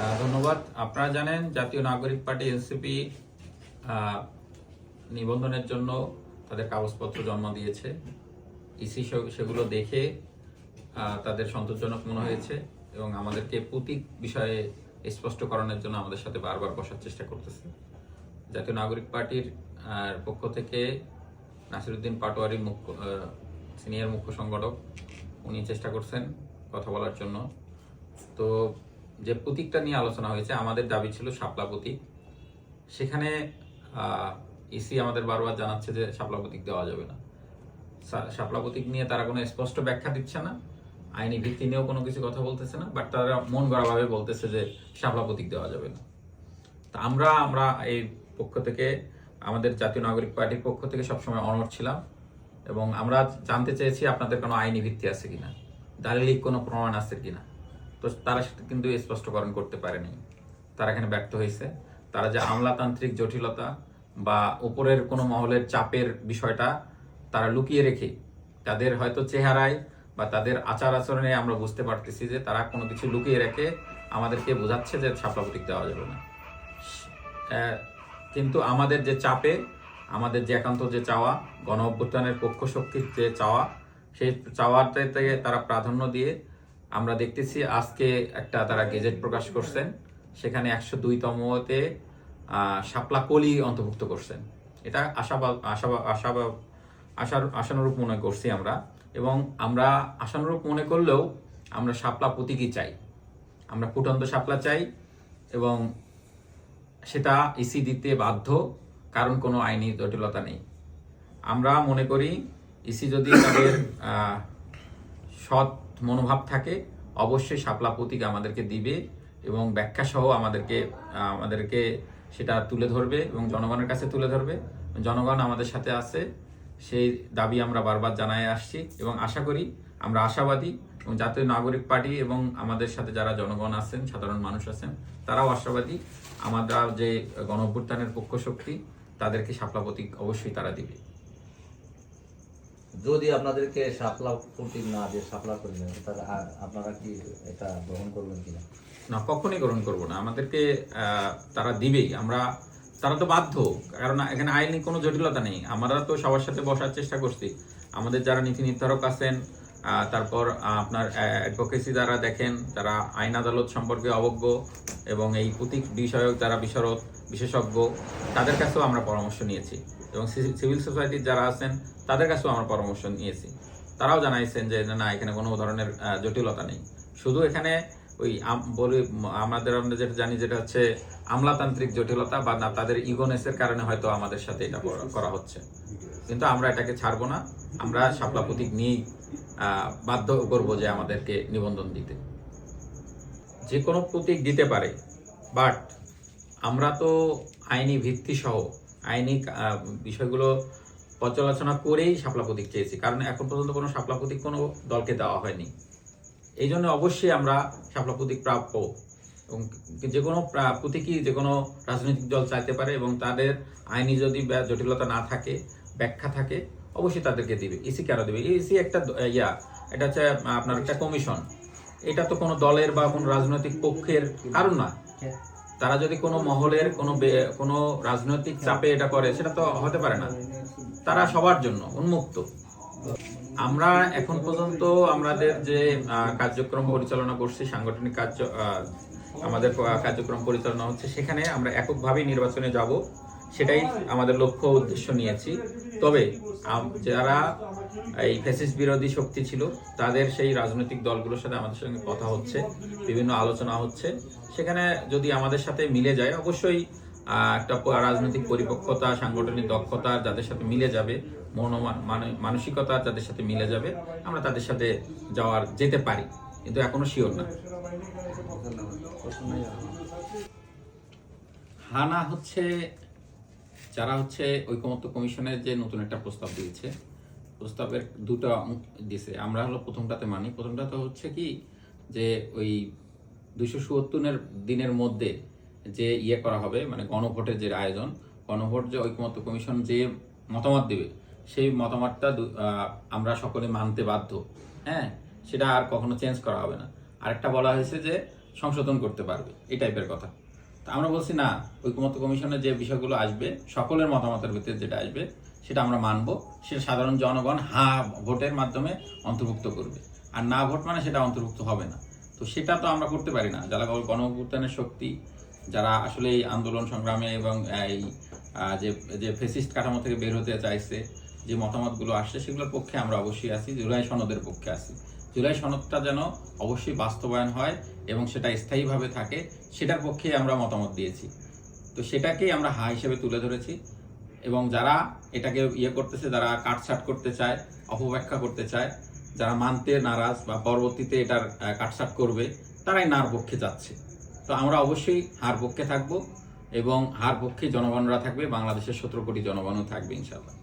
ধন্যবাদ। আপনারা জানেন জাতীয় নাগরিক পার্টি এনসিপি নিবন্ধনের জন্য তাদের কাগজপত্র জন্ম দিয়েছে। ইসি সেগুলো দেখে তাদের সন্তোষজনক মনে হয়েছে এবং আমাদেরকে প্রতীক বিষয়ে স্পষ্টকরণের জন্য আমাদের সাথে বারবার বসার চেষ্টা করতেছে। জাতীয় নাগরিক পার্টির পক্ষ থেকে নাসিরুদ্দিন পাটোয়ারি মুখ্য সিনিয়র মুখ্য সংগঠক, উনি চেষ্টা করছেন কথা বলার জন্য। তো যে প্রতীকটা নিয়ে আলোচনা হয়েছে, আমাদের দাবি ছিল শাপলা প্রতীক। সেখানে ইসি আমাদের বারবার জানাচ্ছে যে শাপলা প্রতীক দেওয়া যাবে না। শাপলা প্রতীক নিয়ে তারা কোনো স্পষ্ট ব্যাখ্যা দিচ্ছে না, আইনি ভিত্তি নিয়েও কোনো কিছু কথা বলতেছে না বাট তারা মন গড়াভাবে বলতেছে যে শাপলা প্রতীক দেওয়া যাবে না। তা আমরা আমরা এই পক্ষ থেকে, আমাদের জাতীয় নাগরিক পার্টির পক্ষ থেকে সবসময় অনড় ছিলাম এবং আমরা জানতে চেয়েছি আপনাদের কোনো আইনি ভিত্তি আছে কিনা, দালিলিক কোনো প্রমাণ আছে কিনা। তো তারা সেটা কিন্তু স্পষ্টকরণ করতে পারেনি। তারা এখানে ব্যর্থ হয়েছে। তারা যে আমলাতান্ত্রিক জটিলতা বা উপরের কোনো মহলের চাপের বিষয়টা তারা লুকিয়ে রেখে তাদের হয়তো চেহারায় বা তাদের আচার আচরণে আমরা বুঝতে পারতেছি যে তারা কোনো কিছু লুকিয়ে রেখে আমাদেরকে বোঝাচ্ছে যে ছাপলা প্রতীক দেওয়া যাবে না। কিন্তু আমাদের যে চাপে, আমাদের যে একান্ত যে চাওয়া, গণ অভ্যুত্থানের পক্ষ শক্তির যে চাওয়া, সেই চাওয়াটা থেকে তারা প্রাধান্য দিয়ে আমরা দেখতেছি আজকে একটা তারা গেজেট প্রকাশ করছেন। সেখানে একশো দুইতমতে শাপলা কলি অন্তর্ভুক্ত করছেন। এটা আশাবা আশাবা আশাবা, আশার, আশানুরূপ মনে করছি আমরা। এবং আমরা আশানুরূপ মনে করলেও আমরা শাপলা প্রতীকই চাই। আমরা ফুটন্ত শাপলা চাই এবং সেটা ইসি দিতে বাধ্য, কারণ কোনো আইনি জটিলতা নেই। আমরা মনে করি, ইসি যদি তাদের সৎ মনোভাব থাকে, অবশ্যই শাপলা প্রতীক আমাদেরকে দিবে এবং ব্যাখ্যা সহ আমাদেরকে আমাদেরকে সেটা তুলে ধরবে এবং জনগণের কাছে তুলে ধরবে। জনগণ আমাদের সাথে আছে, সেই দাবি আমরা বারবার জানাই আসছি এবং আশা করি আমরা আশাবাদী এবং জাতীয় নাগরিক পার্টি এবং আমাদের সাথে যারা জনগণ আছেন, সাধারণ মানুষ আছেন, তারাও আশাবাদী। আমরা যে গণ পক্ষ শক্তি, তাদেরকে শাপলা প্রতীক অবশ্যই তারা দিবে। যদি আপনাদেরকে সাপলা প্রতীক না দিয়ে সাপলা করে দেন, তাহলে আপনারা কি এটা গ্রহণ করবেন কিনা? না, কখনই গ্রহণ করব না। আমাদেরকে তারা দিবেই। আমরা, তারা তো বাধ্য কারণ এখানে আইনি কোনো জটিলতা নেই। আমরা তো সবার সাথে বসার চেষ্টা করছি। আমাদের যারা নীতি নির্ধারক আছেন তারপর আপনার অ্যাডভোকেসি যারা দেখেন তারা আইন আদালত সম্পর্কে অবজ্ঞ এবং এই প্রতীক বিষয়ক যারা বিশারদ, বিশেষজ্ঞ, তাদের কাছেও আমরা পরামর্শ নিয়েছি। এবং সিভিল সোসাইটির যারা আছেন, তাদের কাছেও আমরা পরামর্শ নিয়েছি। তারাও জানাইছেন যে, না এখানে কোনো ধরনের জটিলতা নেই। শুধু এখানে ওই বলি আমাদের আমরা যেটা জানি যেটা হচ্ছে আমলাতান্ত্রিক জটিলতা বা না তাদের ইগোনেসের কারণে হয়তো আমাদের সাথে এটা করা- হচ্ছে। কিন্তু আমরা এটাকে ছাড়বো না। আমরা শাপলা প্রতীক নিয়েই বাধ্য করব যে আমাদেরকে নিবন্ধন দিতে। যে কোনো প্রতীক দিতে পারে, বাট আমরা তো আইনি ভিত্তি সহ, আইনি বিষয়গুলো পর্যালোচনা করেই শাপলা প্রতীক চেয়েছি। কারণ এখন পর্যন্ত কোনো শাপলা প্রতীক কোনো দলকে দেওয়া হয়নি। এই জন্য অবশ্যই আমরা শাপলা প্রতীক প্রাপ্য এবং যে কোনো প্রা- প্রতীকই যে কোনো রাজনৈতিক দল চাইতে পারে এবং তাদের আইনি যদি জটিলতা না থাকে, ব্যাখ্যা থাকে, অবশ্যই তাদেরকে দিবে, ইসি কেন দেবে? ইসি একটা ইয়া, এটা হচ্ছে আপনার একটা কমিশন। এটা তো কোনো দলের বা কোনো রাজনৈতিক পক্ষের কারণ না। তারা যদি কোনো মহলের, কোনো কোনো রাজনৈতিক চাপে এটা করে, সেটা তো হতে পারে না। তারা সবার জন্য উন্মুক্ত। আমরা এখন পর্যন্ত আমাদের যে কার্যক্রম পরিচালনা করছি, সাংগঠনিক কার্য আমাদের কার্যক্রম পরিচালনা হচ্ছে, সেখানে আমরা এককভাবেই নির্বাচনে যাব, সেটাই আমাদের লক্ষ্য উদ্দেশ্য নিয়েছি। তবে যারা এই ফ্যাসিস্ট বিরোধী শক্তি ছিল, তাদের সেই রাজনৈতিক দলগুলোর সাথে আমাদের সঙ্গে কথা হচ্ছে, বিভিন্ন আলোচনা হচ্ছে। সেখানে যদি আমাদের সাথে মিলে যায়, অবশ্যই একটা রাজনৈতিক পরিপক্কতা, সাংগঠনিক দক্ষতা যাদের সাথে মিলে যাবে মানে- মানসিকতা যাদের সাথে মিলে যাবে, আমরা তাদের সাথে যাওয়ার, যেতে পারি। কিন্তু এখনও শিওর না। হানা হচ্ছে, যারা হচ্ছে ঐকমত্য কমিশনের যে নতুন একটা প্রস্তাব দিয়েছে, প্রস্তাবের দুটো দিছে আমরা হলো প্রথমটাতে মানি। প্রথমটাতে হচ্ছে কি, যে ওই দুইশো সুয়ত্তরের দিনের মধ্যে যে ইয়ে করা হবে মানে গণভোটের যে আয়োজন, গণভোট যে ঐকমত্য কমিশন যে মতামত দেবে সেই মতামতটা আমরা সকলে মানতে বাধ্য। হ্যাঁ? সেটা আর কখনো চেঞ্জ করা হবে না। আরেকটা বলা হয়েছে যে সংশোধন করতে পারবে, এই টাইপের কথা। তা আমরা বলছি না ঐকমত্য কমিশনের যে বিষয়গুলো আসবে, সকলের মতামতের ভিতরে যেটা আসবে, সেটা আমরা মানব। সেটা সাধারণ জনগণ হা ভোটের মাধ্যমে অন্তর্ভুক্ত করবে। আর না ভোট মানে সেটা অন্তর্ভুক্ত হবে না। তো সেটা তো আমরা করতে পারি না। যারা গণঅভ্যুত্থানের শক্তি, যারা আসলে এই আন্দোলন সংগ্রামে এবং এই যে যে ফেসিস্ট কাঠামো থেকে বের হতে চাইছে যে মতামতগুলো আসছে সেগুলোর পক্ষে আমরা অবশ্যই আছি, জুলাই সনদের পক্ষে আছি। জুলাই সনদটা যেন অবশ্যই বাস্তবায়ন হয় এবং সেটা স্থায়ীভাবে থাকে, সেটার পক্ষে আমরা মতামত দিয়েছি। তো সেটাকেই আমরা হা হিসেবে তুলে ধরেছি এবং যারা এটাকে ইয়ে করতেছে, যারা কাটছাট করতে চায়, অপব্যাখ্যা করতে চায়, যারা মানতে নারাজ বা পরবর্তীতে এটার কাটছাট করবে, তারাই নার পক্ষে যাচ্ছে। তো আমরা অবশ্যই হার পক্ষে থাকব এবং হার পক্ষে জনগণরা থাকবে, বাংলাদেশের সতেরো কোটি জনগণও থাকবে ইনশাল্লাহ